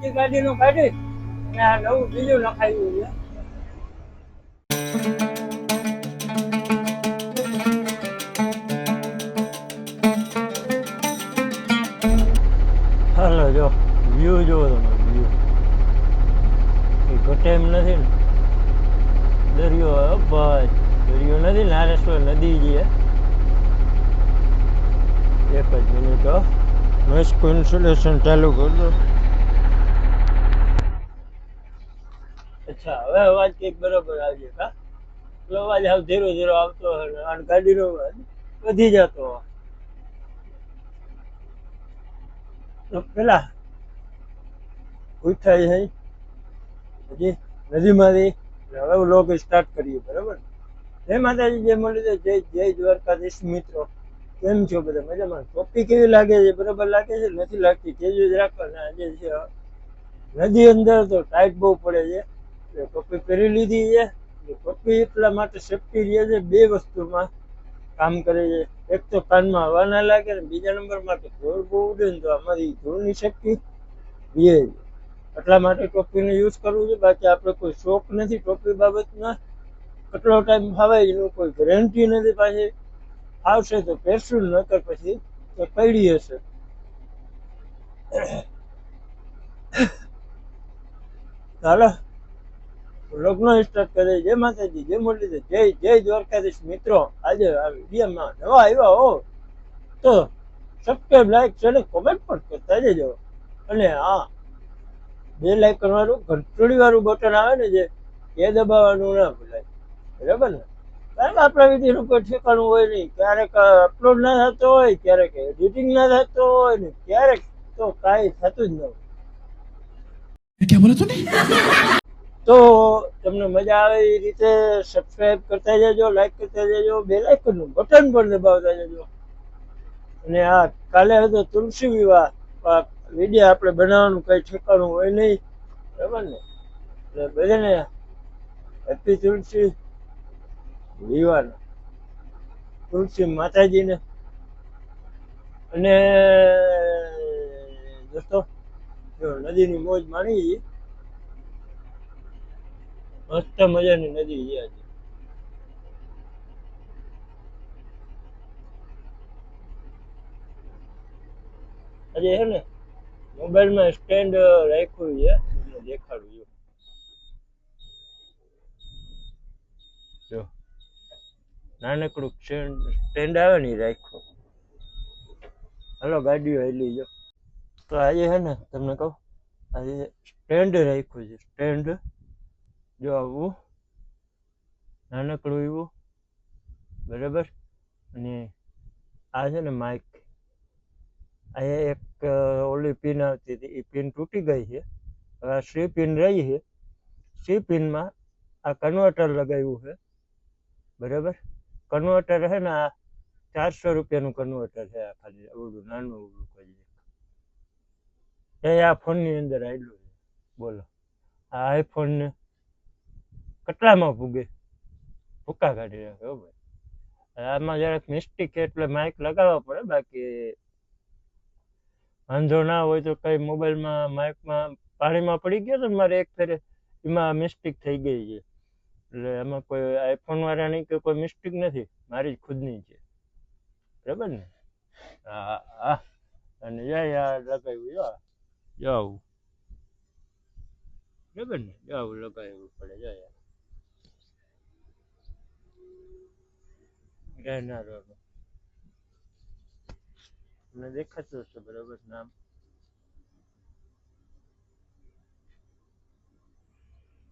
બીજી ગાડીનું કાઢી અને આ નવું બીજું નખાયું છે. હાલો, જો વ્યૂ જુઓ તમે વ્યૂ એ ઘટે એમ નથી ને. દરિયો ભાઈ, દરિયો નથી નારેશ્વર નદી છે. એક જ મિનિટ હો. નોઈસ ચાલુ કરી દો. અચ્છા, હવે અવાજ કંઈક બરોબર ગયો કા અવાજ હાવ ધીરો ધીરો આવતો અને ગાડીનો વધી જતો પેલા ઉઠાઈ છે હજી નદીમાંથી હવે લોક સ્ટાર્ટ કરીએ, બરાબર? જય માતાજી, જય મુરલીધર જય જય દ્વારકાધીશ મિત્રો. કેમ છો બધા? મજામાં? ટોપી કેવી લાગે છે? બરાબર લાગે છે? નથી લાગતી? કેજો જ રાખો ને, આજે છે. નદી અંદર તો ટાઈટ બહુ પડે છે. કોપી પહેરી લીધી છે. કોપી એટલા માટે સેફટી રહે છે, બે વસ્તુમાં કામ કરે છે. એક તો કાનમાં હવા ના લાગે ને બીજા નંબર માટે ધૂળ બહુ ઉડે ને તો અમારી ધૂળની શક્તિ રહે. એટલા માટે ટોપીનો યુઝ કરવું છે. બાકી આપણે કોઈ શોખ નથી ટોપી બાબતમાં. કેટલો ટાઈમ ફાવે એનું કોઈ ગેરંટી નથી. પાછી આવશે તો પહેરશું, નકર પછી તો પડી હશે. ચાલો લગ્ન સ્ટાર્ટ કરે, જય માતાજી, જય મુરલીધર, જય જય દ્વારકાધીશ. મિત્રો, આજે આ વિડીયોમાં નવા આવ્યા હો, તો સબસ્ક્રાઈબ લાઈક શેર કોમેન્ટ પણ કરતા જજો અને હા બે લાઈક કરવાનું, ઘંટડી વાળું બટન આવે ને જે, એ દબાવવાનું ના ભૂલાય. બરાબર ને? કારણ કે આપણા વિધિનું કોઈ ઠેકાણું હોય નહીં. ક્યારેક અપલોડ ના થતો હોય, ક્યારેક એડિટિંગ ના થતો હોય ને ક્યારેક તો કાંઈ થતું જ ન હોય. તો તમને મજા આવે એ રીતે સબસ્ક્રાઇબ કરતા જજો લાઈક કરતા જજો બે લાઇકનનું બટન પણ દબાવતા જજો. અને આ કાલે હતો તુલસી વિવાહ વીડિયો આપણે બનાવવાનું કંઈ ઠેકાણું હોય નહીં. બરાબર ને? એટલે બધાને હેપી તુલસી વિવાહ તુલસી માતાજીને. અને દોસ્તો નદીની મોજ માણી મસ્ત મજાની નદી છે આજે. આજે છે ને, મોબાઈલમાં સ્ટેન્ડ રાખ્યું છે દેખાડું જો, નાનકડું સ્ટેન્ડ આવે ને રાખ્યું. હાલો, ગાડીઓ હેલી જો. તો આજે છે ને, તમને કહું, આજે સ્ટેન્ડ રાખ્યું છે સ્ટેન્ડ જો આવું, નાનકડું એવું, બરાબર? અને આ છે ને માઇક અહીંયા એક ઓલી પિન આવતી હતી. એ પિન તૂટી ગઈ છે. હવે આ સી પિન રહી છે. સી પિનમાં આ કન્વર્ટર લગાવ્યું છે. બરાબર? કન્વર્ટર છે ને આ ચારસો રૂપિયાનું કન્વર્ટર છે આ ખાલી ઓલું નાનું ઓલું કરી એ આ ફોનની અંદર આવેલું છે. બોલો. આ આઈફોન ને કેટલામાં ભૂગે? ભૂકા કાઢી નાખે હો ભાઈ. આમાં જરાક મિસ્ટેક એટલે માઇક લગાવવા પડે બાકી વાંધો ના હોય તો કઈ મોબાઈલમાં માઇકમાં પાણીમાં પડી ગયો તો મારે એક ફેરે એમાં મિસ્ટેક થઈ ગઈ છે. એટલે એમાં કોઈ આઈફોન વાળાની કે કોઈ મિસ્ટેક નથી મારી જ ખુદની છે. બરાબર ને? હા હા. અને જય આ લગાવ્યું જો જાવું બરાબર ને? જાવું લગાવ્યું પડે જાય રહેનાર તમને દેખાતું હશે બરાબર નામ.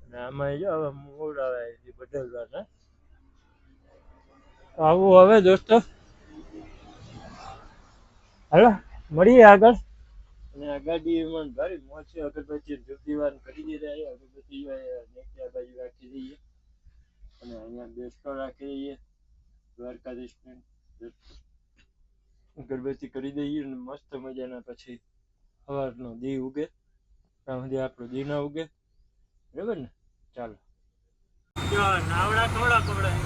અને આમાં જો આવે આવું હવે દોસ્તો. હાલો, મળીએ આગળ. અને આ ગાડી ભારી મોજ છે. અગરબત્તી ધૂપ દીવાન કરી દીધા અગરબત્તી બાજુ રાખી દઈએ. અને અહીંયા બેસતો રાખી દઈએ. દ્વારકાધીશને અગરબત્તી કરી દઈએ અને મસ્ત મજાના પછી સવારનો દી ઉગે ત્યાં સુધી આપણો દી ના ઉગે. બરાબર ને? ચાલો. નાવડા થોડા કપડા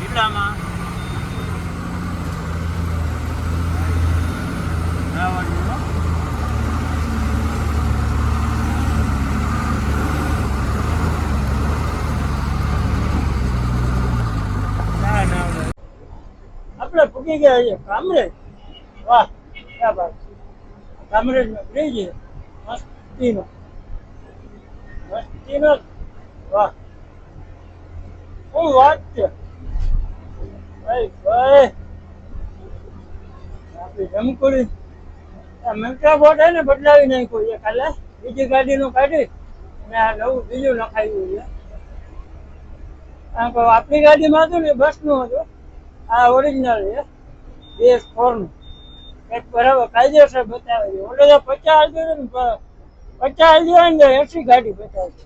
જિલ્લામાં. પૂકી ગયા છે. કામરેજ. વાહ, ક્યાં બાત કામરેજનો બ્રિજ મસ્તીનો. મસ્તીનો. વાહ. શું વાત છે? ભાઈ ભાઈ. આપણી જમકુડી. આ બોટ હે ને, બદલાવી નાખ્યું છે કાલે બીજી ગાડીનું કાઢી. અને આ નવું બીજું નખાયું છે. કારણ કે આપણી ગાડીમાં હતું ને બસનું હતું. આ ઓરિજિનલ છે. ફોરનું કંઈક બરાબર કાયદેસર બતાવે છે. તો પચાસ દે ને પચાસ દે ને એસી ગાડી બતાવે છે.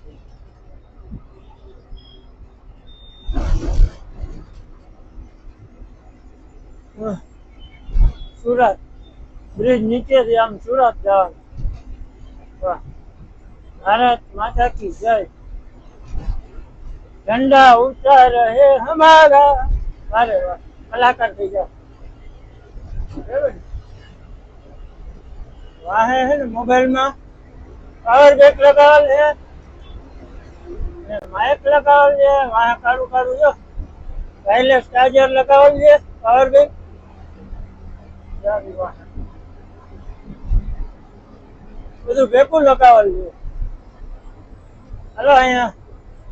સુરત. બ્રિજ નીચેથી આમ સુરત જવાનું. ભારત માતા કી જય. ઝંડા ઊંચા રહે હમારા. વાહ. કલાકાર થઈ જાઓ બરાબર ને? વાહે હે ને મોબાઈલમાં પાવર બેક લગાવેલ છે ને માઇક લગાવેલ છે વાહે કાળું કાળું જો વાયરલેસ ચાર્જર લગાવેલ છે પાવર બેક વાહ બધું ભેગું લગાવેલ છે હાલો અહીંયા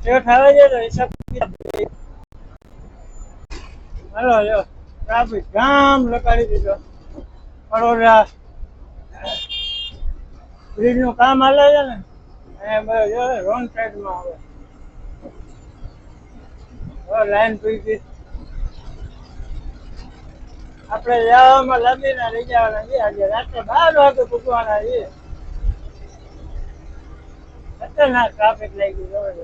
શેઠ આવે છે તો હિસાબ કિતાબ જોઈએ. હાલો જો ટ્રાફિક જામ લગાડી દીધો. વડોદરા બ્રિજનું કામ હાલે છે ને? એ બધો જો, રોંગ સાઈડમાં આવે. લાઈન પી આપણે જવામાં લાંબીના લઈ જવાના છીએ. આજે રાત્રે બાર વાગે પૂછવાના છીએ. ખતરનાક ટ્રાફિક લાગી ગયું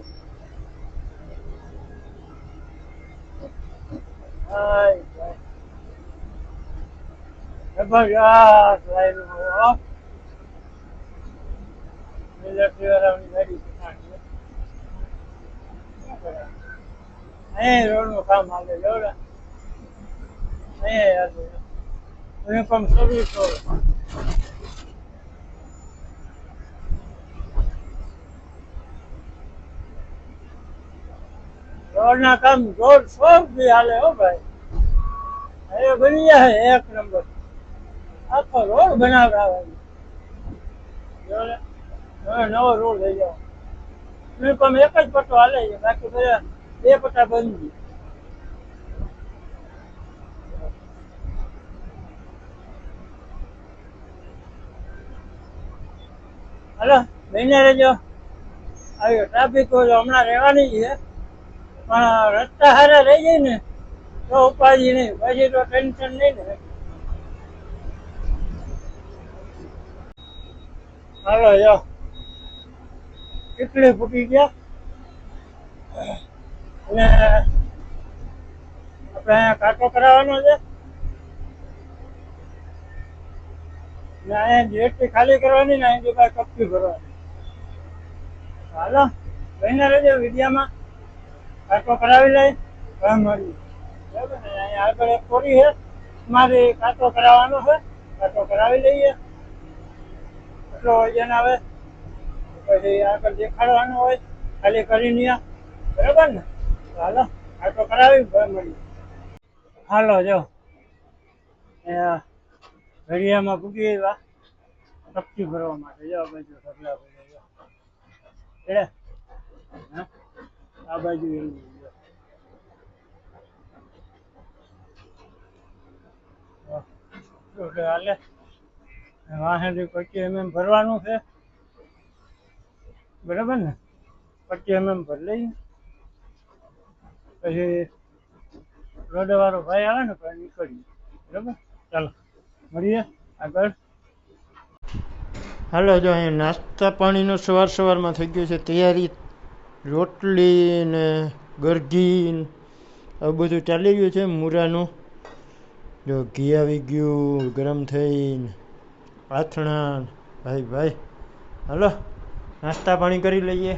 હાય ભાઈ. જબરજસ્ત લાઈન હો મિલિટરી વાળાની ગાડી પકડાણી છે. શું કરે? અહીંયા રોડનું કામ રોડ રોડના કામ જોર શોરથી હાલે હો ભાઈ. હવે બની જાય એક નંબર. આખો રોડ બનાવડાવે. નવો રોડ થઈ જાવ યુનિફોર્મ એક જ પટ્ટો હાલે બાકી બધા બે પટ્ટા બંધ હાલો બેને રહેજો. આવ્યો ટ્રાફિક હમણાં રહેવાની છે. પણ રસ્તા સારા રહી જાય ને, તો ઉપાધિ નહીં પછી તો ટેન્શન નહીં ને. હાલો જો કેટલી ફૂટી ગયા. અને આપણે અહીંયા કાંટો કરાવવાનો છે. ને અહીંયા જેટલી ખાલી કરવાની ને અહીંથી કાંઈ કપચી ભરવાની. હાલો કહીને રહેજો વિદ્યામાં. કાંટો કરાવી લઈ હવે મળીએ બરાબર ને? અહીંયા આગળ એક કોરી છે, મારે કાંટો કરાવવાનો છે કાંટો કરાવી લઈએ. એટલો વજન આવે પછી આગળ દેખાડવાનું હોય, ખાલી કરી લ્યા બરાબર ને? હાલો કાંટો કરાવી હવે મળીએ. હાલો, જો. ઘડિયામાં પૂગી આવ્યા. શક્તિ ભરવા માટે. જો બધું ઢગલા એટલે આ બાજુ કે હાલે. વાહેથી પચીસ એમએમ ભરવાનું છે. બરાબર ને? પચીસ એમએમ ભરી લઈએ. પછી રોડ વાળો ભાઈ આવે ને પછી નીકળીએ. બરાબર? ચાલો, મળીએ આગળ. હાલો, જો અહીંયા નાસ્તા પાણીનું સવાર સવારમાં થઈ ગયું છે. તૈયારી રોટલી ને ગરગી આવું બધું ચાલી રહ્યું છે મૂરાનું. જો ઘી આવી ગયું, ગરમ થઈને આથણા ભાઈ ભાઈ, હાલો, નાસ્તા પાણી કરી લઈએ.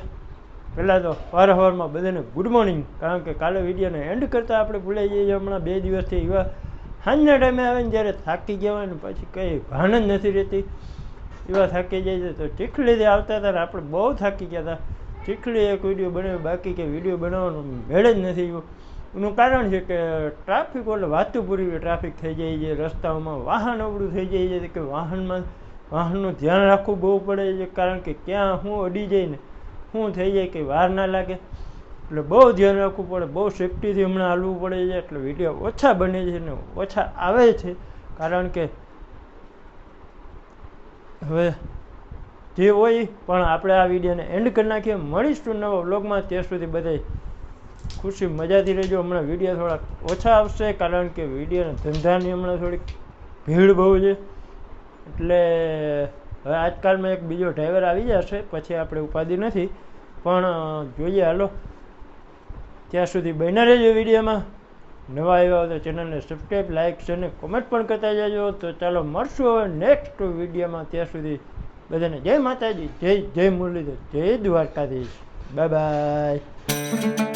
પહેલાં તો વાર સવારમાં બધાને ગુડ મોર્નિંગ કારણ કે કાલે વિડીયોને એન્ડ કરતાં આપણે ભૂલાઈ જઈએ હમણાં બે દિવસથી એવા સાંજના ટાઈમે આવે ને જ્યારે થાકી ગયા ને પછી કંઈ ભાન જ નથી રહેતી. એવા થાકી જાય છે તો ચીખ લીધે આવતા હતા ને આપણે બહુ થાકી ગયા હતા. ચીખલી એક વીડિયો બનાવ્યો બાકી કે વીડિયો બનાવવાનો મેળ જ નથી આવ્યો એનું કારણ છે કે ટ્રાફિક એટલે વાતું પૂરી ટ્રાફિક થઈ જાય છે, રસ્તાઓમાં વાહન અવળું થઈ જાય છે, કે વાહનમાં, વાહનનું ધ્યાન રાખવું બહુ પડે છે, કારણ કે ક્યાં શું અડી જાય ને શું થઈ જાય કે વાર ના લાગે. એટલે બહુ ધ્યાન રાખવું પડે, બહુ સેફટીથી હમણાં હાલવું પડે છે, એટલે વીડિયો ઓછા બને છે ને ઓછા આવે છે. કારણ કે હવે જે હોય પણ આપણે આ વિડીયોને એન્ડ કરી નાખીએ. મળીશું નવો વ્લોગમાં. ત્યાં સુધી બધાય ખુશી મજાથી રહેજો. હમણાં વીડિયો થોડાક ઓછા આવશે કારણ કે વિડીયોના ધંધાની હમણાં થોડીક ભીડ બહુ છે. એટલે હવે આજકાલમાં એક બીજો ડ્રાઈવર આવી જશે. પછી આપણે ઉપાધિ નથી. પણ જોઈએ હાલો. ત્યાં સુધી બન્યા રહેજો વિડીયોમાં. નવા આવ્યા હોય તો ચેનલને સબસ્ક્રાઈબ લાઇક છે અને કોમેન્ટ પણ કરતા જજો. તો ચાલો મળશું હવે નેક્સ્ટ વિડીયોમાં. ત્યાં સુધી બધાને જય માતાજી જય જય મુરલીધર જય દ્વારકાધીશ. Bye bye.